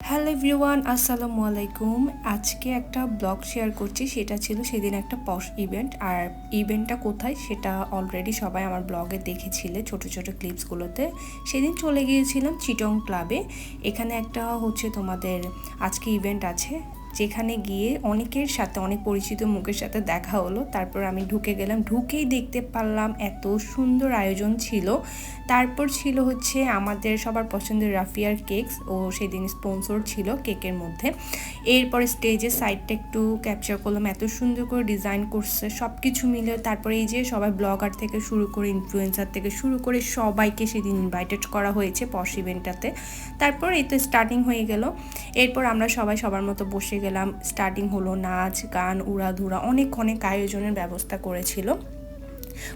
Hello everyone, আসসালামু আলাইকুম। আজকে একটা ব্লগ শেয়ার করছি, সেটা ছিল সেদিন একটা পস ইভেন্ট আর ইভেন্টটা কোথায় সেটা অলরেডি সবাই আমার ব্লগে দেখেছিলে, ছোট ছোট ক্লিপসগুলোতে সেদিন চলে গিয়েছিলাম চিটং ক্লাবে এখানে একটা হচ্ছে তোমাদের আজকে ইভেন্ট আছে। যেখানে গিয়ে অনেকের সাথে, অনেক পরিচিত মুখের সাথে দেখা হলো। তারপর আমি ঢুকে গেলাম। ঢুকেই দেখতে পারলাম এত সুন্দর আয়োজন ছিল। তারপর ছিল হচ্ছে আমাদের সবার পছন্দের রাফিয়ার কেকস ও সেদিন স্পন্সর ছিল কেকের মধ্যে। এরপরে স্টেজের সাইডটা একটু ক্যাপচার করলাম। এত সুন্দর করে ডিজাইন করছে সব কিছু মিলে। তারপরে এই যে সবাই ব্লগার থেকে শুরু করে ইনফ্লুয়েন্সার থেকে শুরু করে সবাইকে সেদিন ইনভাইটেড করা হয়েছে পশ ইভেন্টটাতে তারপর এই তো স্টার্টিং হয়ে গেল। এরপর আমরা সবাই সবার মতো বসে গেলাম। স্টার্টিং হলো নাচ গান উড়াধুরা অনেক অনেক আয়োজনের ব্যবস্থা করেছিল।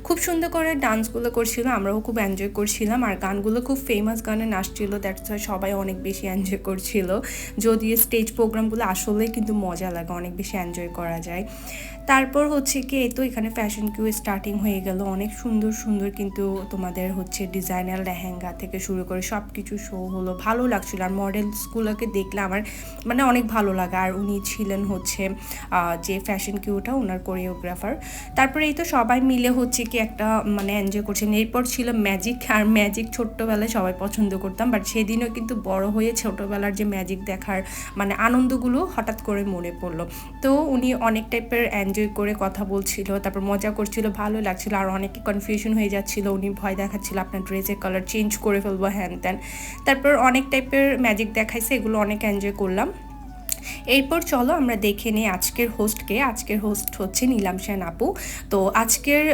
খুব সুন্দর করে ডান্সগুলো করছিল, আমরাও খুব এনজয় করছিলাম। আর গানগুলো খুব ফেমাস গানে নাচছিল দ্যাটস সবাই অনেক বেশি এনজয় করছিল। যদিও স্টেজ প্রোগ্রামগুলো আসলেই কিন্তু মজা লাগে, অনেক বেশি এনজয় করা যায়। তারপর হচ্ছে কি, এই তো এখানে ফ্যাশন কিউ স্টার্টিং হয়ে গেল। অনেক সুন্দর সুন্দর কিন্তু তোমাদের হচ্ছে ডিজাইনার লেহেঙ্গা থেকে শুরু করে সব কিছু শো হলো। ভালো লাগছিল। আর মডেলসগুলোকে দেখলে আমার মানে অনেক ভালো লাগে। আর উনি ছিলেন হচ্ছে যে ফ্যাশন কিউটা ওনার কোরিওগ্রাফার তারপরে এই তো সবাই মিলে হচ্ছে কি একটা মানে এনজয় করছেন এরপর ছিল ম্যাজিক আর ম্যাজিক ছোট্টবেলায় সবাই পছন্দ করতাম বাট সেদিনও কিন্তু বড় হয়ে ছোটোবেলার যে ম্যাজিক দেখার মানে আনন্দগুলো হঠাৎ করে মনে পড়ল। তো উনি অনেক টাইপের এনজয় করে কথা বলছিল, তারপর মজা করছিল, ভালো লাগছিল, আর অনেকে কনফিউশন হয়ে যাচ্ছিল, উনি ভয় দেখাচ্ছিল, আপনার ড্রেসের কালার চেঞ্জ করে ফেলব, হ্যান ত্যান। তারপর অনেক টাইপের ম্যাজিক দেখাইছে, এগুলো অনেক এনজয় করলাম। এরপর চলো আমরা দেখে নিই আজকের হোস্টকে আজকের হোস্ট হচ্ছে নীলাম সেন আপু। তো আজকের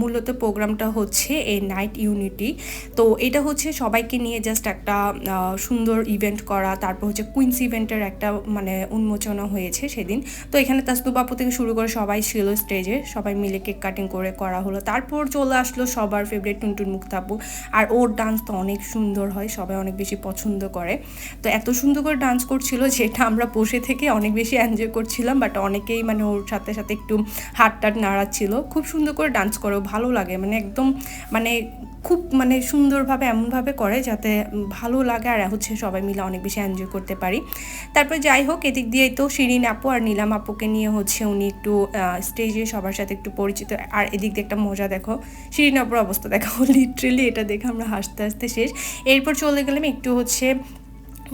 মূলত প্রোগ্রামটা হচ্ছে এ নাইট ইউনিটি। তো এটা হচ্ছে সবাইকে নিয়ে জাস্ট একটা সুন্দর ইভেন্ট করা। তারপর হচ্ছে কুইন্স ইভেন্টের একটা মানে উন্মোচনা হয়েছে সেদিন। তো এখানে তাসদুব আপু থেকে শুরু করে সবাই ছিল স্টেজে সবাই মিলে কেক কাটিং করে, করা হলো। তারপর চলে আসলো সবার ফেভারিট টুনটুন মুক্তাপু আর ওর ডান্স তো অনেক সুন্দর হয়, সবাই অনেক বেশি পছন্দ করে। তো এত সুন্দর করে ডান্স করছিল যেটা আমরা বসে থেকে অনেক বেশি এনজয় করছিলাম বাট অনেকেই মানে ওর সাথে সাথে একটু হাট টাট নাড়াচ্ছিল খুব সুন্দর করে ডান্স করে ভালো লাগে। মানে একদম মানে খুব মানে সুন্দরভাবে, এমনভাবে করে যাতে ভালো লাগে আর হচ্ছে সবাই মিলে অনেক বেশি এনজয় করতে পারি। তারপর যাই হোক, এদিক দিয়ে তো শিরিন আপু আর নীলাম আপুকে নিয়ে হচ্ছে উনি একটু স্টেজে সবার সাথে একটু পরিচিত। আর এদিক দিয়ে একটা মজা দেখো, শিরিন আপুর অবস্থা দেখো। লিটারেলি এটা দেখে আমরা হাসতে হাসতে শেষ। এরপর চলে গেলাম একটু হচ্ছে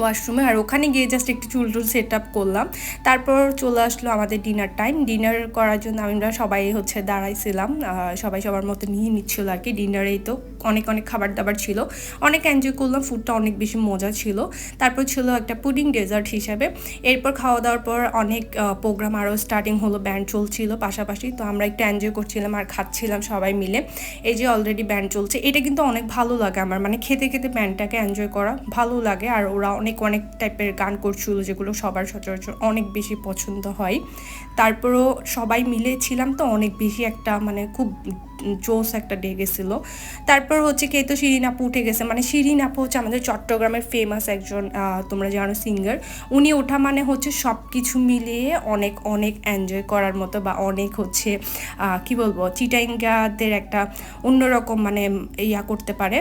ওয়াশরুমে আর ওখানে গিয়ে জাস্ট একটু চুল টুল সেট আপ করলাম। তারপর চলে আসলো আমাদের ডিনার টাইম ডিনার করার জন্য আমরা সবাই হচ্ছে দাঁড়াইছিলাম। সবাই সবার মতো নিয়ে নিচ্ছিল আর কি ডিনারেই তো। অনেক অনেক খাবার দাবার ছিল। অনেক এনজয় করলাম। ফুডটা অনেক বেশি মজা ছিল। তারপর ছিল একটা পুডিং ডেজার্ট হিসাবে। এরপর খাওয়া দাওয়ার পর অনেক প্রোগ্রাম আরও স্টার্টিং হলো ব্যান্ড চলছিল পাশাপাশি। তো আমরা একটু এনজয় করছিলাম আর খাচ্ছিলাম সবাই মিলে। এই যে অলরেডি ব্যান্ড চলছে। এটা কিন্তু অনেক ভালো লাগে আমার। মানে খেতে খেতে ব্যান্ডটাকে এনজয় করা ভালো লাগে। আর ওরা অনেক অনেক টাইপের গান করছিল যেগুলো সবার সচরাচর অনেক বেশি পছন্দ হয়। তারপরও সবাই মিলে ছিলাম তো অনেক বেশি একটা মানে খুব জোস একটা ডে গেছিল। তারপর হচ্ছে কে তো শিরিন আপু উঠে গেছে। মানে শিরিন আপু হচ্ছে আমাদের চট্টগ্রামের ফেমাস একজন তোমরা জানো সিঙ্গার উনি ওঠা মানে হচ্ছে সব কিছু মিলিয়ে অনেক অনেক এনজয় করার মতো বা অনেক হচ্ছে কি বলব, চিটাইঙ্গাদের একটা অন্যরকম মানে ইয়া করতে পারে।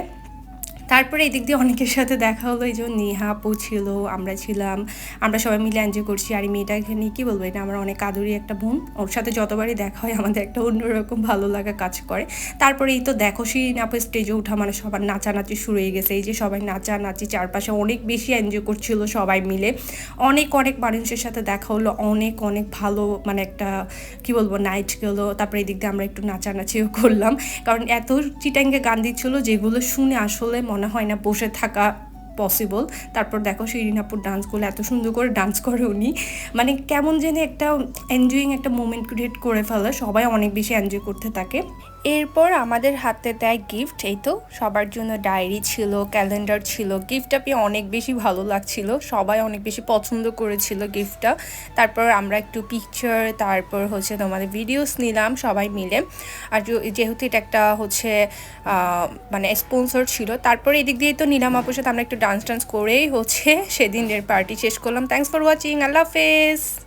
তারপরে এদিক দিয়ে অনেকের সাথে দেখা হলো, এই যে নেহা আপু ছিল, আমরা ছিলাম, আমরা সবাই মিলে এনজয় করছি। আর এই মেয়েটাকে নিয়ে কী বলব, এটা আমার অনেক আদরি একটা বোন। ওর সাথে যতবারই দেখা হয়, আমাদের একটা অন্যরকম ভালো লাগা কাজ করে। তারপরে এই তো দেখো, শিরিন আপু স্টেজে উঠা মানে সবার নাচানাচি শুরু হয়ে গেছে। এই যে সবাই নাচানাচি, চারপাশে অনেক বেশি এনজয় করছিল সবাই মিলে। অনেক অনেক মানুষের সাথে দেখা হলো, অনেক অনেক ভালো মানে একটা, কি বলব নাইট গেলো। তারপরে এদিক দিয়ে আমরা একটু নাচানাচিও করলাম। কারণ এত চিটাঙ্গে গান দিচ্ছিল, যেগুলো শুনে আসলে মনে হয় না বসে থাকা পসিবল তারপর দেখো সেই রিনাপুর ডান্সগুলো এত সুন্দর করে ডান্স করে উনি। মানে কেমন যেন একটা এনজয়িং একটা মোমেন্ট ক্রিয়েট করে ফেলে। সবাই অনেক বেশি এনজয় করতে থাকে। এরপর আমাদের হাতে দেয় গিফট এই তো। সবার জন্য ডায়েরি ছিল ক্যালেন্ডার ছিল। গিফটটা পেয়ে অনেক বেশি ভালো লাগছিল। সবাই অনেক বেশি পছন্দ করেছিল গিফটটা তারপর আমরা একটু পিকচার তারপর হচ্ছে তোমাদের ভিডিওস নিলাম সবাই মিলে। আর যেহেতু এটা একটা হচ্ছে মানে স্পন্সর ছিল, তারপর এদিক দিয়ে তো নিলাম আপুর সাথে আমরা একটু ডান্স টান্স করেই হচ্ছে সেদিনের পার্টি শেষ করলাম। থ্যাংকস ফর ওয়াচিং আল্লাহ হাফেজ।